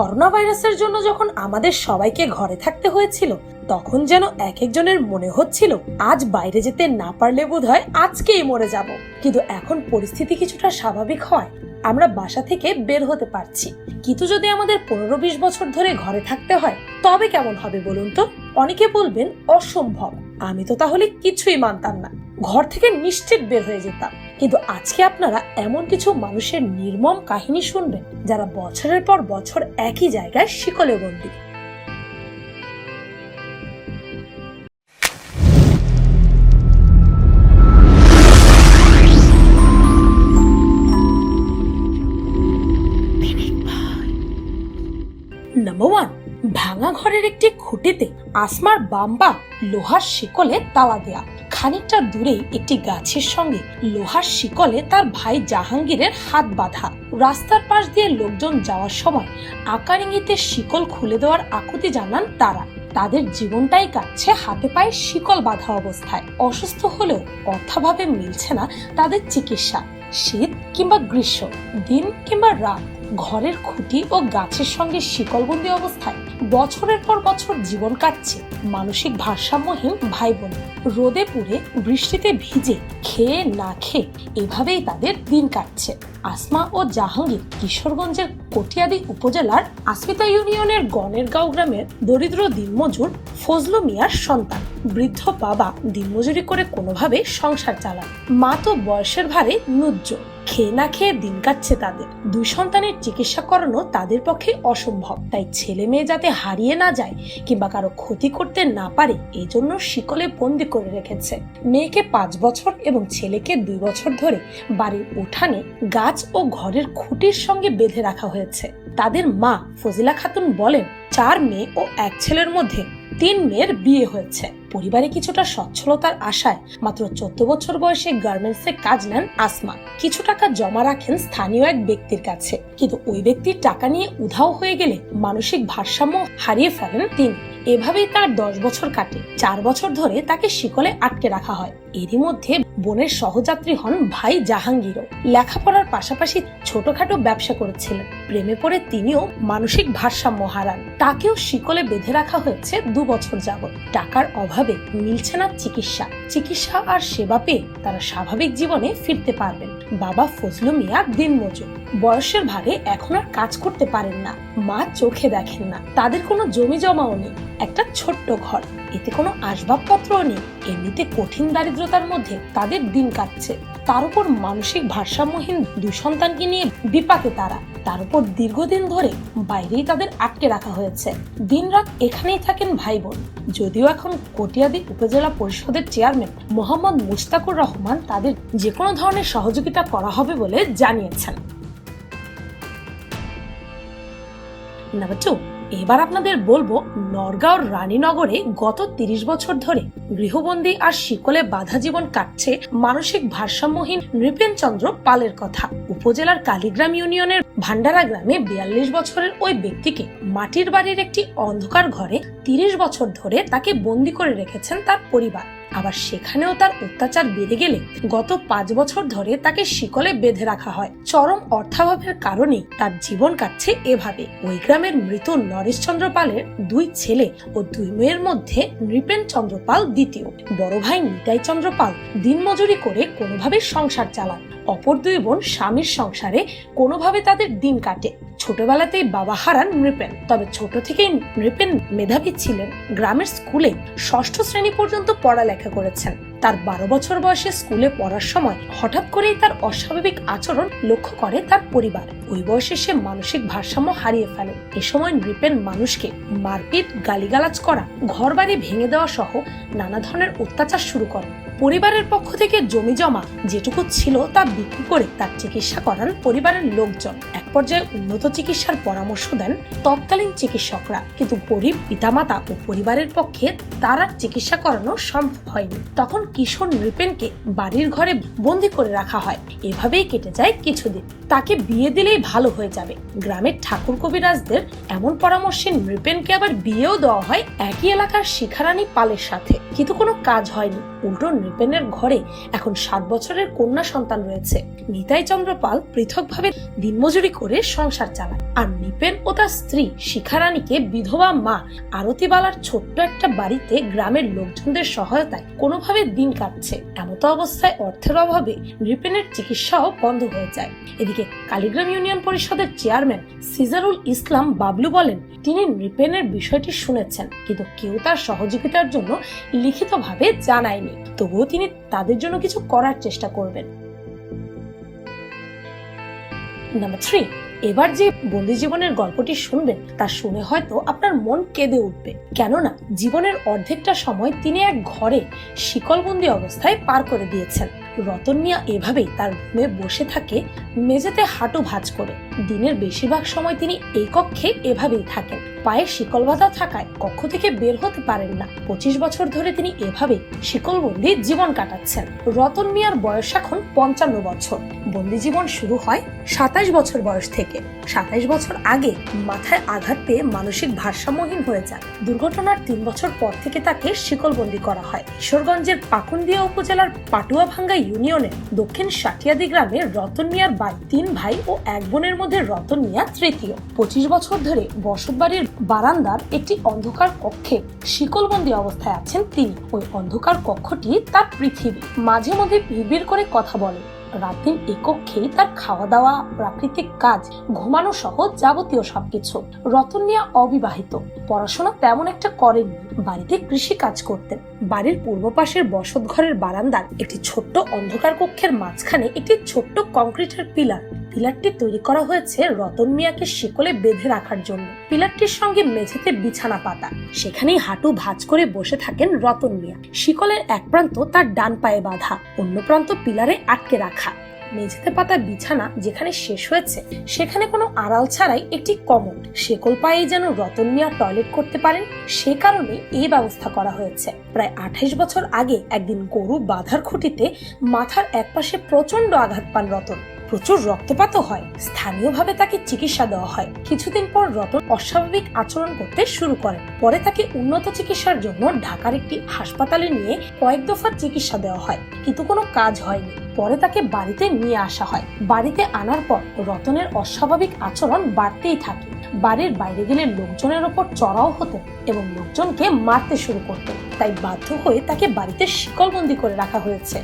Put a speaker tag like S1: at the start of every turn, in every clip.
S1: Corona ভাইরাসের জন্য যখন আমাদের সবাইকে ঘরে থাকতে হয়েছিল, তখন যেন এক একজনের মনে হচ্ছিল, আজ বাইরে যেতে না পারলে বোধ হয় আজকেই মরে যাব। কিন্তু এখন পরিস্থিতি কিছুটা স্বাভাবিক হয়। আমরা বাসা থেকে বের হতে পারছি। কিন্তু যদি আমাদের পনেরো বিশ বছর ধরে ঘরে থাকতে হয়, তবে কেমন হবে বলুন তো? অনেকে বলবেন, অসম্ভব। আমি তো তাহলে কিছুই মানতাম না। ঘর থেকে নিশ্চিত বের হয়ে যেতাম। কিন্তু আজকে আপনারা এমন কিছু মানুষের নির্মম কাহিনী শুনবেন, যারা বছরের পর বছর একই জায়গায় শিকলে বন্দী। ভাঙা ঘরের একটি খুঁটিতে আসমার বাম্বা লোহার শিকলে তালা দেয়া। খানিকটা দূরেই একটি গাছের সঙ্গে লোহার শিকলে তার ভাই জাহাঙ্গীরের হাত বাঁধা। রাস্তার পাশ দিয়ে লোকজন যাওয়ার সময় আকার ইঙ্গিতে শিকল খুলে দেওয়ার আকুতি জানান তারা। তাদের জীবনটাই কাটছে হাতে পায়ে শিকল বাঁধা অবস্থায়। অসুস্থ হলেও অর্থাভাবে মিলছে না তাদের চিকিৎসা। শীত কিংবা গ্রীষ্ম, দিন কিংবা রাত ঘরের খুঁটি ও গাছের সঙ্গে শিকলবন্দি অবস্থায় বছরের পর বছর জীবন কাটছে মানসিক ভারসাম্যহীন ভাই বোন রোদে পুড়ে, বৃষ্টিতে ভিজে, খেয়ে না খেয়ে এভাবেই তাদের দিন কাটছে। আসমা ও জাহাঙ্গীর কিশোরগঞ্জের কটিয়াদি উপজেলার আসমিতা ইউনিয়নের গনেরগাঁও গ্রামের দরিদ্র দিনমজুর ফজলু মিয়ার সন্তান। বৃদ্ধ বাবা দিনমজুরি করে কোনোভাবে সংসার চালান। মা তো বয়সের ভারে নুজ্জ। খেয়ে না খেয়ে দিন কাটছে তাদের। দুই সন্তানের চিকিৎসা করানো তাদের পক্ষে অসম্ভব। তাই ছেলে মেয়ে যাতে হারিয়ে না যায় কিংবা কারও ক্ষতি করতে না পারে, এজন্য শিকলে বন্দি করে রেখেছে। মেয়েকে পাঁচ বছর এবং ছেলেকে দুই বছর ধরে বাড়ির উঠানে গাছ ও ঘরের খুঁটির সঙ্গে বেঁধে রাখা হয়েছে। তাদের মা ফজিলা খাতুন বলেন, চার মেয়ে ও এক ছেলের মধ্যে তিন মেয়ের বিয়ে হয়েছে। পরিবারে কিছুটা সচ্ছলতার আশায় মাত্র চোদ্দ বছর বয়সে গার্মেন্টসে কাজ নেন আসমা। কিছু টাকা জমা রাখেন স্থানীয় এক ব্যক্তির কাছে। কিন্তু ওই ব্যক্তির টাকা নিয়ে উধাও হয়ে গেলে মানসিক ভারসাম্য হারিয়ে ফেলেন তিনি। এভাবেই তার দশ বছর কাটে। চার বছর ধরে তাকে শিকলে আটকে রাখা হয়। এরই মধ্যে বোনের সহযাত্রী হন ভাই জাহাঙ্গীরও। লেখাপড়ার পাশাপাশি ছোটখাটো ব্যবসা করেছিলেন। প্রেমে পড়ে তিনিও মানসিক ভারসাম্য হারান। তাকেও শিকলে বেঁধে রাখা হয়েছে দু বছর যাবৎ। টাকার অভাবে মিলছে না চিকিৎসা? চিকিৎসা আর সেবা পেয়ে তারা স্বাভাবিক জীবনে ফিরতে পারবেন। বাবা ফজলু মিয়া দিনমজুর। বয়সের ভারে এখন আর কাজ করতে পারেন না। মা চোখে দেখেন না। তাদের কোনো জমি জমাও নেই। একটা ছোট্ট ঘর। এতে কোনো আসবাবপত্রও নেই। এমনিতে কঠিন দারিদ্রতার মধ্যে তাদের দিন কাটছে। তার উপর মানসিক ভারসাম্যহীন দুই সন্তানকে নিয়ে বিপাকে তারা। তার উপর দীর্ঘদিন ধরে বাইরেই তাদের আটকে রাখা হয়েছে। দিনরাত এখানেই থাকেন ভাই বোন যদিও এখন কটিয়াদি উপজেলা পরিষদের চেয়ারম্যান মোহাম্মদ মুস্তাকুর রহমান তাদের যে কোনো ধরনের সহযোগিতা করা হবে বলে জানিয়েছেন। নাম্বার টু এবার আপনাদের বলব নরগাঁওর রানীনগরে গত তিরিশ বছর ধরে গৃহবন্দী আর শিকলে বাধা জীবন কাটছে মানসিক ভারসাম্যহীন নৃপেন চন্দ্র পালের কথা। উপজেলার কালীগ্রাম ইউনিয়নের ভান্ডারা গ্রামে বিয়াল্লিশ বছরের ওই ব্যক্তিকে মাটির বাড়ির একটি অন্ধকার ঘরে তিরিশ বছর ধরে তাকে বন্দি করে রেখেছেন তার পরিবার। আবার সেখানেও তার অত্যাচার বেড়ে গেলে গত পাঁচ বছর ধরে তাকে শিকলে বেঁধে রাখা হয়। চরম অর্থাভাবের কারণে তার জীবন কাটছে এভাবে। ওই গ্রামের মৃত নরেশচন্দ্র পালের দুই ছেলে ও দুই মেয়ের মধ্যে নৃপেন চন্দ্র পাল দ্বিতীয়। বড় ভাই নিতাই চন্দ্র পাল দিনমজুরি করে কোনোভাবে সংসার চালান। অপর দুই বোন স্বামীর সংসারে কোনোভাবে তাদের দিন কাটে। ছোটবেলাতেই বাবা হারান নৃপেন, তবে ছোট থেকেই নৃপেন মেধাবী ছিলেন। গ্রামের স্কুলে ষষ্ঠ শ্রেণি পর্যন্ত পড়ালেখা করেছেন। তার বারো বছর বয়সে স্কুলে পড়ার সময় হঠাৎ করেই তার অস্বাভাবিক আচরণ লক্ষ্য করে তার পরিবার। ওই বয়সে সে মানসিক ভারসাম্য হারিয়ে ফেলে। এ সময় নৃপেন মানুষকে মারপিট, গালিগালাজ করা ঘর বাড়ি ভেঙে দেওয়া সহ নানা ধরনের অত্যাচার শুরু করে। পরিবারের পক্ষ থেকে জমি জমা যেটুকু ছিল তা বিক্রি করে তার চিকিৎসা করান পরিবারের লোকজন। এক পর্যায়ে উন্নত চিকিৎসার পরামর্শ দেন তৎকালীন চিকিৎসকরা। কিন্তু গরিব পিতামাতা ও পরিবারের পক্ষে তার চিকিৎসা করানো সম্ভব হয়নি। তখন কিশোর নৃপেনকে বাড়ির ঘরে বন্দি করে রাখা হয়। এভাবেই কেটে যায় কিছুদিন। তাকে বিয়ে দিলেই ভালো হয়ে যাবে। গ্রামের ঠাকুর কবিরাজদের এমন পরামর্শে নৃপেনকে আবার বিয়েও দেওয়া হয় একই এলাকার শিখারানী পালের সাথে। কিন্তু কোনো কাজ হয়নি। উল্টো নৃপেনের ঘরে এখন সাত বছরের কন্যা সন্তান রয়েছে। নিতাই চন্দ্র পাল পৃথকভাবে দিনমজুরি করে সংসার চালায়। আর নিপেন ও তার স্ত্রী শিখারানীকে বিধবা মা, আরতিবালার ছোট্ট একটা বাড়িতে গ্রামের লোকজনদের সহায়তায় কোনোভাবে দিন কাটছে। এমতো অবস্থায় অর্থের অভাবে নৃপেনের চিকিৎসাও বন্ধ হয়ে যায়। এদিকে কালীগ্রাম ইউনিয়ন পরিষদের চেয়ারম্যান সিজারুল ইসলাম বাবলু বলেন, তিনি নৃপেনের বিষয়টি শুনেছেন, কিন্তু কেউ তার সহযোগিতার জন্য লিখিতভাবে জানায়নি। তবুও তিনি তাদের জন্য কিছু করার চেষ্টা করবেন। নাম্বার থ্রি, এবার যে বন্দি জীবনের গল্পটি শুনবেন, তা শুনে হয়তো আপনার মন কেঁদে উঠবে। কেননা, জীবনের অর্ধেকটা সময় তিনি এক ঘরে শিকলবন্দি অবস্থায় পার করে দিয়েছেন। রতন মিয়া এভাবেই তার রুমে বসে থাকে মেঝেতে হাঁটু ভাঁজ করে। দিনের বেশিরভাগ সময় তিনি এই কক্ষে এভাবেই থাকেন। পায়ে শিকল বাঁধা থাকায় কক্ষ থেকে বের হতে পারেন না। পঁচিশ বছর ধরে তিনি এভাবেই শিকলবন্দি জীবন কাটাচ্ছেন। রতন মিয়ার বয়স এখন পঞ্চান্ন বছর। বন্দি জীবন শুরু হয় সাতাশ বছর বয়স থেকে। সাতাশ বছর আগে মাথায় আঘাত পেয়ে মানসিক ভারসাম্যহীন হয়ে যান। দুর্ঘটনার তিন বছর পর থেকে তাকে শিকলবন্দি করা হয়। কিশোরগঞ্জের পাকুন্দিয়া উপজেলার পাটুয়াভাঙ্গা ইউনিয়নের দক্ষিণ সাটিয়াদি গ্রামে রতন মিয়ার বাড়ি তিন ভাই ও এক বোনের মধ্যে রতন মিয়া তৃতীয়। পঁচিশ বছর ধরে বসতবাড়ির বারান্দার একটি অন্ধকার কক্ষে শিকলবন্দি অবস্থায় আছেন তিনি। ওই অন্ধকার কক্ষটি তার পৃথিবী। মাঝে মধ্যে বিড়বিড় করে কথা বলে। রাতের এ কক্ষেই তার খাওয়া দাওয়া প্রাকৃতিক কাজ, ঘুমানো সহ যাবতীয় সবকিছু। রতন মিয়া অবিবাহিত। পড়াশোনা তেমন একটা করেননি। বাড়িতে কৃষি কাজ করতেন। বাড়ির পূর্ব পাশের বসত ঘরের বারান্দার একটি ছোট্ট অন্ধকার কক্ষের মাঝখানে একটি ছোট্ট কংক্রিটের পিলার পিলারটি তৈরি করা হয়েছে রতন মিয়াকে শিকলে বেঁধে রাখার জন্য। পিলারটির সঙ্গে মেঝেতে বিছানা পাতা। সেখানেই হাঁটু ভাঁজ করে বসে থাকেন রতন মিয়া। শিকলের এক প্রান্ত তার ডান পায়ে বাঁধা, অন্য প্রান্ত পিলারে আটকে রাখা। মেঝেতে পাতা বিছানা যেখানে শেষ হয়েছে, সেখানে কোনো আড়াল ছাড়াই একটি কমন শেকল পায়ে যেন রতন মিয়া টয়লেট করতে পারেন, সে কারণে এই ব্যবস্থা করা হয়েছে। প্রায় আঠাইশ বছর আগে একদিন গরু বাঁধার খুঁটিতে মাথার একপাশে প্রচণ্ড আঘাত পান রতন। প্রচুর রক্তপাতও হয়। স্থানীয়ভাবে তাকে চিকিৎসা দেওয়া হয়। কিছুদিন পর রতন অস্বাভাবিক আচরণ করতে শুরু করেন পরে তাকে উন্নত চিকিৎসার জন্য ঢাকার একটি হাসপাতালে নিয়ে কয়েক দফা চিকিৎসা দেওয়া হয়, কিন্তু কোনো কাজ হয়নি। পরে তাকে বাড়িতে নিয়ে আসা হয়। বাড়িতে আনার পর রতনের অস্বাভাবিক আচরণ বাড়তেই থাকে। বাড়ির বাইরে গেলে লোকজনের ওপর চড়াও হতো এবং লোকজনকে মারতে শুরু করতেন তাই বাধ্য হয়ে তাকে বাড়িতে শিকলবন্দি করে রাখা হয়েছে।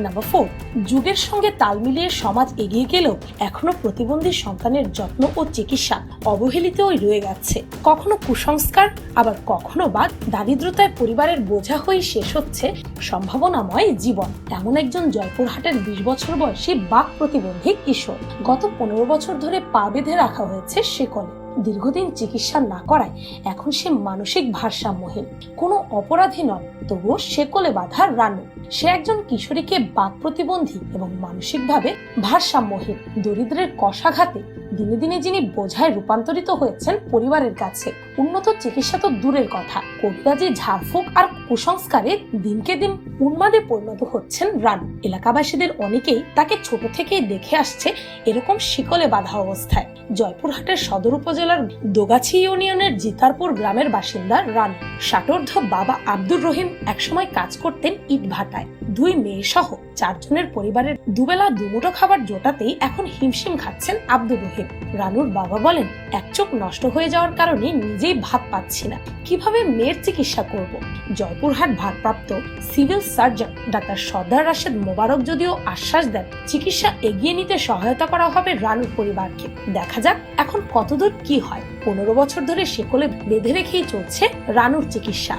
S1: নাম্বার ফোর যুগের সঙ্গে তাল মিলিয়ে সমাজ এগিয়ে গেলেও এখনও প্রতিবন্ধী সন্তানের যত্ন ও চিকিৎসা অবহেলিতই রয়ে গেছে। কখনো কুসংস্কার, আবার কখনো বা দারিদ্রতায় পরিবারের বোঝা হয়ে শেষ হচ্ছে সম্ভাবনাময় জীবন। এমন একজন জয়পুরহাটের বিশ বছর বয়সী বাক প্রতিবন্ধী কিশোর। গত পনেরো বছর ধরে পা বেঁধে রাখা হয়েছে সেকলে দীর্ঘদিন চিকিৎসা না করায় এখন সে মানসিক ভারসাম্যহীন। কোনো অপরাধী নয়, তবুও সে কোলে বাঁধা রানু। সে একজন কিশোরীকে বাক প্রতিবন্ধী এবং মানসিকভাবে ভারসাম্যহীন। দরিদ্রের কষাঘাতে দিনে দিনে যিনি বোঝায় রূপান্তরিত হয়েছেন পরিবারের কাছে, উন্নত চিকিৎসা তো দূরের কথা। কবিরাজি ঝাড়ফুঁক আর কুসংস্কারে দিনকে দিন উন্মাদে পরিণত হচ্ছেন রানু। এলাকাবাসীদের অনেকেই তাকে ছোট থেকেই দেখে আসছে এরকম শিকলে বাঁধা অবস্থায়। জয়পুরহাটের সদর উপজেলার দোগাছি ইউনিয়নের জিতারপুর গ্রামের বাসিন্দা রানু। ষাটোর্ধ বাবা আব্দুর রহিম একসময় কাজ করতেন ইট ভাটায়। দুই মেয়ে সহ চারজনের পরিবারের দুবেলা দুমুটো খাবার জোটাতেই এখন হিমশিম খাচ্ছেন আব্দুর রহিম। রানুর বাবা বলেন, এক চোখ নষ্ট হয়ে যাওয়ার কারণে নিজেই ভাত পাচ্ছি না। কীভাবে মেয়ের চিকিৎসা করব? জয়পুরহাট ভারপ্রাপ্ত civil surgeon doctor Sardar Rashed Mobarak যদিও আশ্বাস দেন, চিকিৎসা এগিয়ে নিতে সহায়তা করা হবে রানুর পরিবারকে। দেখা যাক এখন কতদূর কি হয়। পনেরো বছর ধরে সেকলে বেঁধে রেখেই চলছে রানুর চিকিৎসা।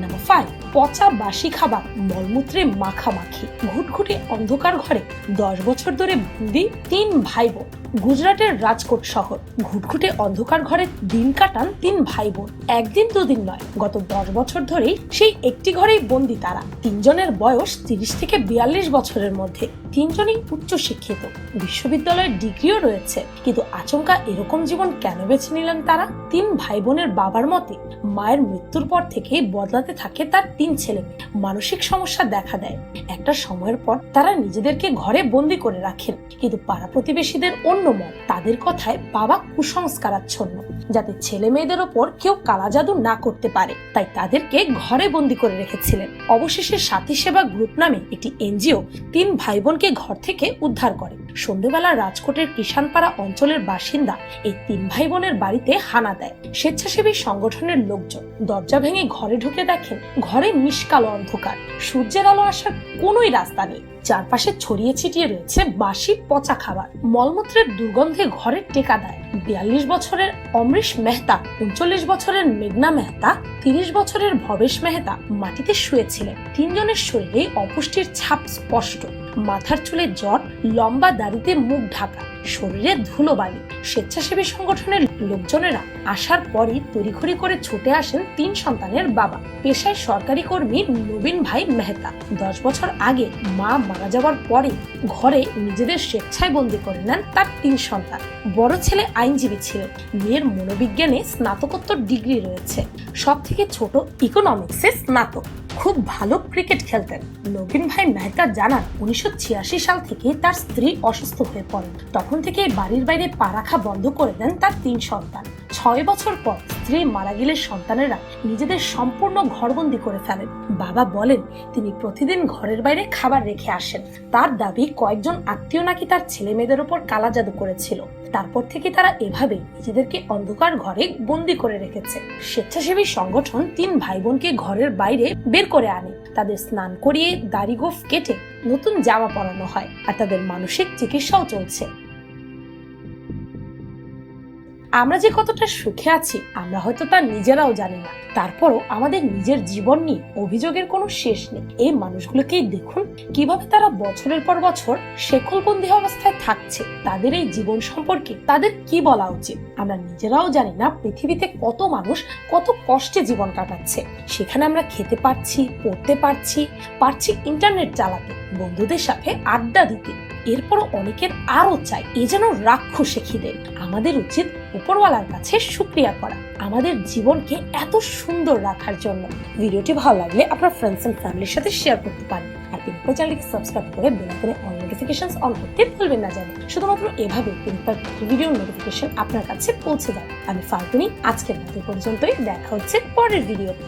S1: নাম্বার ফাইভ পচা বাসি খাবার মলমূত্রে মাখামাখি। ঘুটঘুটে অন্ধকার ঘরে দশ বছর ধরে বন্দি তিন ভাই বোন গুজরাটের রাজকোট শহর। ঘুটঘুটে অন্ধকার ঘরে দিন কাটান তিন ভাই বোন একদিন দুদিন নয়, গত দশ বছর ধরেই সেই একটি ঘরেই বন্দি তারা। তিনজনের বয়স তিরিশ থেকে বিয়াল্লিশ বছরের মধ্যে। তিনজনই উচ্চ শিক্ষিত। বিশ্ববিদ্যালয়ের ডিগ্রিও রয়েছে। কিন্তু আচমকা এরকম জীবন কেন বেছে নিলেন তারা? তিন ভাই বোনের বাবার মতে, মায়ের মৃত্যুর পর থেকে বদলাতে থাকে তার তিন ছেলে মানসিক সমস্যা দেখা দেয়। একটা সময়ের পর তারা নিজেদেরকে ঘরে বন্দি করে রাখেন। কিন্তু পাড়া প্রতিবেশীদের ও অন্য মত তাদের কথায় বাবা কুসংস্কারাচ্ছন্ন। যাতে ছেলে মেয়েদের ওপর কেউ কালা জাদু না করতে পারে, তাই তাদেরকে ঘরে বন্দি করে রেখেছিলেন। অবশেষে সাথী সেবা গ্রুপ নামে একটি এনজিও তিন ভাই বোনকে ঘর থেকে উদ্ধার করে। সন্ধ্যেবেলা রাজকোটের কিষানপাড়া অঞ্চলের বাসিন্দা এই তিন ভাই বোনের বাড়িতে হানা দেয়। স্বেচ্ছাসেবী সংগঠনের লোকজন দরজা ভেঙে ঘরে ঢুকে দেখেন ঘরে নিষ্কালো অন্ধকার। সূর্যের আলো আসার কোনোই রাস্তা নেই। চারপাশে ছড়িয়ে ছিটিয়ে রয়েছে বাসি পচা খাবার। মলমূত্রের দুর্গন্ধে ঘরে টেকা দেয়। বিয়াল্লিশ বছরের অমরিশ মেহতা, উনচল্লিশ বছরের মেঘনা মেহতা, তিরিশ বছরের ভবেশ মেহতা মাটিতে শুয়েছিলেন। তিনজনের শরীরে অপুষ্টির ছাপ স্পষ্ট। মাথার চুলে জট, লম্বা দাড়িতে মুখ ঢাকা, শরীরে ধুলোবালি স্বেচ্ছাসেবী সংগঠনের লোকজনেরা আসার পরই তড়িঘড়ি করে ছুটে আসেন তিন সন্তানের বাবা। পেশায় সরকারি কর্মী নবীন ভাই মেহতা। দশ বছর আগে মা মারা যাওয়ার পরে ঘরে নিজেদের স্বেচ্ছায় বন্দি করে নেন তার তিন সন্তান। বড় ছেলে আইনজীবী ছিলেন। মেয়ের মনোবিজ্ঞানে স্নাতকোত্তর ডিগ্রি রয়েছে। সব থেকে ছোট ইকোনমিক্সে স্নাতক। খুব ভালো ক্রিকেট খেলতেন। নবীন ভাই মেহতা জানান, উনিশশো ছিয়াশি সাল থেকে তার স্ত্রী অসুস্থ হয়ে পড়েন। তখন থেকে বাড়ির বাইরে পা রাখা বন্ধ করে দেন তার তিন সন্তান। ছয় বছর পর স্ত্রী মারা গেলে সন্তানেরা নিজেদের সম্পূর্ণ ঘরবন্দি করে ফেলেন। বাবা বলেন, তিনি প্রতিদিন ঘরের বাইরে খাবার রেখে আসেন। তার দাবি, কয়েকজন আত্মীয় নাকি তার ছেলে মেয়েদের উপর কালা জাদু করেছিল। তারপর থেকে তারা এভাবে নিজেদেরকে অন্ধকার ঘরে বন্দি করে রেখেছে। স্বেচ্ছাসেবী সংগঠন তিন ভাই বোনকে ঘরের বাইরে বের করে আনে। তাদের স্নান করিয়ে দাড়ি গোফ কেটে নতুন জামা পরানো হয় আর তাদের মানসিক চিকিৎসাও চলছে। আমরা যে কতটা সুখে আছি, আমরা হয়তো তা নিজেরাও জানি না। তারপরও আমাদের নিজের জীবন নিয়ে অভিযোগের কোনো শেষ নেই। এই মানুষগুলোকেই দেখুন, কীভাবে তারা বছরের পর বছর শেকলবন্দি অবস্থায় থাকছে, তাদের এই জীবন সম্পর্কে তাদের কি বলা উচিত? আমরা নিজেরাও জানি না পৃথিবীতে কত মানুষ কত কষ্টে জীবন কাটাচ্ছে। সেখানে আমরা খেতে পারছি, পড়তে পারছি পারছি ইন্টারনেট চালাতে, বন্ধুদের সাথে আড্ডা দিতে। এরপরও অনেকের আরও চাই এ যেন রাক্ষসে খিদে। আমাদের উচিত উপরওয়ালার কাছে শুক্রিয়া করা। আমাদের জীবনকে এত সুন্দর রাখার জন্য। ভিডিওটি ভালো লাগলে আপনার ফ্রেন্ডস এন্ড ফ্যামিলির সাথে শেয়ার করতে পারেন। আর পিনপল চ্যানেলকে সাবস্ক্রাইব করে বেল আইকনে অল নোটিফিকেশনস অন করতে ভুলবেন না জানেন শুধুমাত্র এভাবে পিনপল ভিডিও নোটিফিকেশন আপনার কাছে পৌঁছে যায় আমি ফাল্গুনি, আজকের মতো পর্যন্তই। দেখা হচ্ছে পরের ভিডিওতে